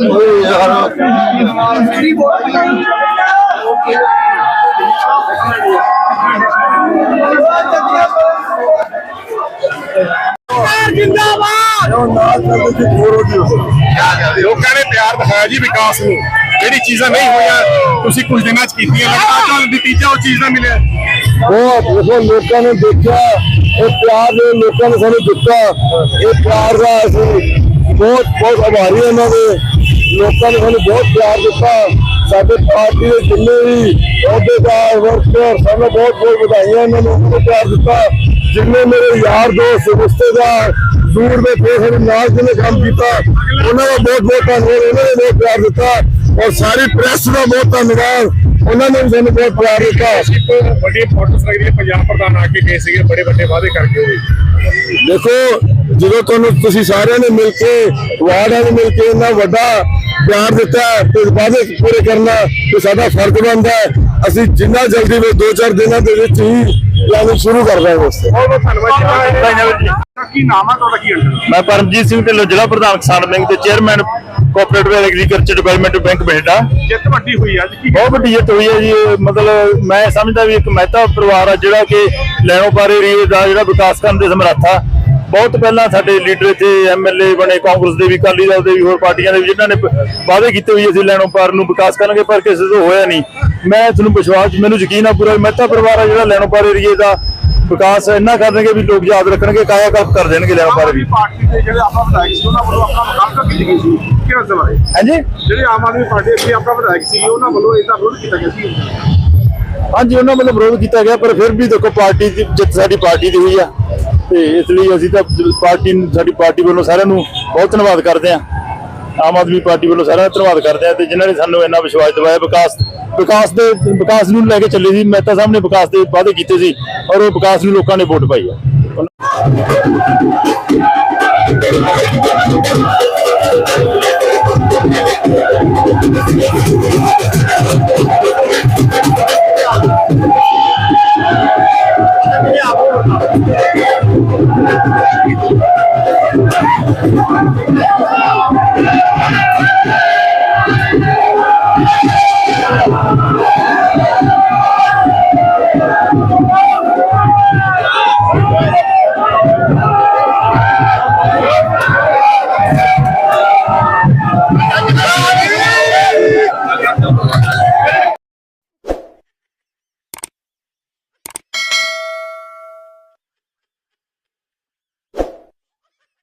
Oi. ਲੋਕਾਂ ਨੇ ਪਿਆਰ ਦਿਖਾਇਆ ਜੀ ਵਿਕਾਸ ਨੂੰ। ਜਿਹੜੀ ਚੀਜ਼ਾਂ ਨਹੀਂ ਹੋਈਆਂ, ਤੁਸੀਂ ਕੁਝ ਦਿਨਾਂ ਚ ਕੀਤੀਆਂ ਲਗਾਤਾਰ ਨਤੀਜਾ ਉਹ ਚੀਜ਼ ਦਾ ਮਿਲਿਆ। ਬਹੁਤ ਦੇਖੋ ਲੋਕਾਂ ਨੇ ਦੇਖਿਆ, ਇਹ ਪਿਆਰ ਦੇ ਲੋਕਾਂ ਨੇ ਸਾਨੂੰ ਦਿੱਤਾ, ਇਹ ਪਿਆਰ ਦਾ ਅਸੀਂ ਬਹੁਤ ਬਹੁਤ ਆਭਾਰੀ ਹਾਂ ਇਹਨਾਂ ਦੇ। ਲੋਕਾਂ ਨੇ ਸਾਨੂੰ ਬਹੁਤ ਪਿਆਰ ਦਿੱਤਾ। ਸਾਡੇ ਪਾਰਟੀ ਦੇ ਜਿੰਨੇ ਵੀ ਅਹੁਦੇਦਾਰ ਵਰਕਰ ਸਾਨੂੰ ਬਹੁਤ ਬਹੁਤ ਵਧਾਈਆਂ ਇਹਨਾਂ ਨੂੰ ਬਹੁਤ ਪਿਆਰ ਦਿੱਤਾ। ਜਿੰਨੇ ਮੇਰੇ ਯਾਰ ਦੋਸਤ ਰਿਸ਼ਤੇਦਾਰ ਦੂਰ ਦੇ ਸਾਡੇ ਨਾਲ ਜਿਹਨੇ ਕੰਮ ਕੀਤਾ ਉਹਨਾਂ ਦਾ ਬਹੁਤ ਬਹੁਤ ਧੰਨਵਾਦ ਉਹਨਾਂ ਨੇ ਬਹੁਤ ਪਿਆਰ ਦਿੱਤਾ। ਔਰ ਸਾਰੀ ਪ੍ਰੈਸ ਦਾ ਬਹੁਤ ਧੰਨਵਾਦ ਉਹਨਾਂ ਨੇ ਵੀ ਸਾਨੂੰ ਬਹੁਤ ਪਿਆਰ ਦਿੱਤਾ। ਵੱਡੀ ਲੱਗਦੀ ਹੈ ਪੰਜਾਬ ਪ੍ਰਧਾਨ ਆ ਕੇ ਗਏ ਸੀਗੇ ਬੜੇ ਵੱਡੇ ਵਾਅਦੇ ਕਰਕੇ ਹੋਏ। ਦੇਖੋ ਜਦੋਂ ਤੁਹਾਨੂੰ ਤੁਸੀਂ ਸਾਰਿਆਂ ਨੇ ਮਿਲ ਕੇ ਵਾਰਡਾਂ ਨੇ ਮਿਲ ਕੇ ਇੰਨਾ ਵੱਡਾ ਪਿਆਰ ਦਿੱਤਾ ਹੈ ਤੇ ਵਾਅਦੇ ਪੂਰੇ ਕਰਨਾ ਤੇ ਸਾਡਾ ਫਰਜ਼ ਬਣਦਾ ਹੈ। ਅਸੀਂ ਜਿੰਨਾ ਜਲਦੀ ਵੀ ਦੋ ਚਾਰ ਦਿਨਾਂ ਦੇ ਵਿੱਚ ਹੀ ਪਲਾਨਿੰਗ ਸ਼ੁਰੂ ਕਰ ਦਾਂਗੇ ਉਸ ਤੇ। ਬਹੁਤ ਬਹੁਤ ਧੰਨਵਾਦ ਜੀ। ਕੀ ਨਾਮ ਆ ਤੁਹਾਡਾ ਕੀ ਅੰਡਰ ਮੈਂ ਪਰਮਜੀਤ ਸਿੰਘ ਢਿੱਲੋਂ ਜ਼ਿਲ੍ਹਾ ਪ੍ਰਧਾਨ ਕਿਸਾਨ ਬੈਂਕ ਤੇ chairman cooperative agriculture development bank Bathinda. ਜਿੱਤ ਵੱਡੀ ਹੋਈ ਅੱਜ ਕੀ ਬਹੁਤ ਵੱਡੀ ਜਿੱਤ ਹੋਈ ਹੈ ਜੀ। ਮਤਲਬ ਮੈਂ ਸਮਝਦਾ ਵੀ ਇੱਕ ਮਹਿਤਾ ਪਰਿਵਾਰ ਆ ਜਿਹੜਾ ਕਿ ਲੈਣੋ ਪਾਰੇ ਏਰੀਏ ਦਾ ਜਿਹੜਾ ਵਿਕਾਸ ਕਰਨ ਦੇ ਸਮਰੱਥ ਆ। ਬਹੁਤ ਪਹਿਲਾਂ ਸਾਡੇ ਲੀਡਰ ਇੱਥੇ ਐਮਐਲਏ ਬਣੇ ਕਾਂਗਰਸ ਦੇ ਵੀ ਅਕਾਲੀ ਦਲ ਦੇ ਵੀ ਹੋਰ ਪਾਰਟੀਆਂ ਦੇ ਵੀ ਜਿਨ੍ਹਾਂ ਨੇ ਵਾਅਦੇ ਕੀਤੇ ਹੋਏ ਅਸੀਂ ਲੈਣੋ ਪਾਰ ਨੂੰ ਵਿਕਾਸ ਕਰਾਂਗੇ ਪਰ ਕਿਸੇ ਤੋਂ ਹੋਇਆ ਨਹੀਂ। ਮੈਂ ਤੁਹਾਨੂੰ ਵਿਸ਼ਵਾਸ ਮੈਨੂੰ ਯਕੀਨ ਆ ਪੂਰਾ ਮਹਿਤਾ ਪਰਿਵਾਰ ਆ ਜਿਹੜਾ ਲੈਣੋ ਪਾਰ ਏਰੀਏ ਦਾ ਵਿਕਾਸ ਇੰਨਾ ਕਰਨਗੇ ਵੀ ਲੋਕ ਯਾਦ ਰੱਖਣਗੇ ਕਾਇਆ ਕਲਪ ਕਰ ਦੇਣਗੇ ਲੈਣੋ ਪਾਰ ਵੀ। ਪਾਰਟੀ ਦੇ ਜਿਹੜੇ ਆਪਾਂ ਵਿਧਾਇਕ ਸੀ ਉਹਨਾਂ ਵੱਲੋਂ ਆਪਣਾ ਮੁਕਾਬਲਾ ਕੀਤੀ ਗਈ ਸੀ। ਕਿਹੜਾ ਸਵਾਲ ਹੈ? ਹਾਂਜੀ? ਜਿਹੜੇ ਆਮ ਆਦਮੀ ਪਾਰਟੀ ਦੇ ਆਪਣਾ ਵਿਧਾਇਕ ਸੀ ਉਹਨਾਂ ਵੱਲੋਂ ਇਹਦਾ ਵਿਰੋਧ ਕੀਤਾ ਗਿਆ ਸੀ। ਹਾਂਜੀ ਉਹਨਾਂ ਵੱਲੋਂ ਵਿਰੋਧ ਕੀਤਾ ਗਿਆ ਪਰ ਫਿਰ ਵੀ ਦੇਖੋ ਪਾਰਟੀ ਦੀ ਜਿੱਤ ਸਾਡੀ ਪਾਰਟੀ ਦੀ ਹੋਈ ਆ। ਤੇ ਇਸ ਲਈ ਅਸੀਂ ਤਾਂ ਪਾਰਟੀ ਸਾਡੀ ਪਾਰਟੀ ਵੱਲੋਂ ਸਾਰਿਆਂ ਨੂੰ ਬਹੁਤ ਧੰਨਵਾਦ ਕਰਦੇ ਆ ਆਮ ਆਦਮੀ ਪਾਰਟੀ ਵੱਲੋਂ ਸਾਰਿਆਂ ਦਾ ਧੰਨਵਾਦ ਕਰਦੇ ਆ ਤੇ ਜਿਨ੍ਹਾਂ ਨੇ ਸਾਨੂੰ ਇੰਨਾ ਵਿਸ਼ਵਾਸ ਦਿਵਾਇਆ, ਵਿਕਾਸ ਵਿਕਾਸ ਦੇ ਵਿਕਾਸ ਨੂੰ ਲੈ ਕੇ ਚੱਲੇ ਸੀ। ਮਹਿਤਾ ਸਾਹਿਬ ਨੇ ਵਿਕਾਸ ਦੇ ਵਾਅਦੇ ਕੀਤੇ ਸੀ ਔਰ ਉਹ ਵਿਕਾਸ ਨੂੰ ਲੋਕਾਂ ਨੇ ਵੋਟ ਪਾਈ ਆ। Oh,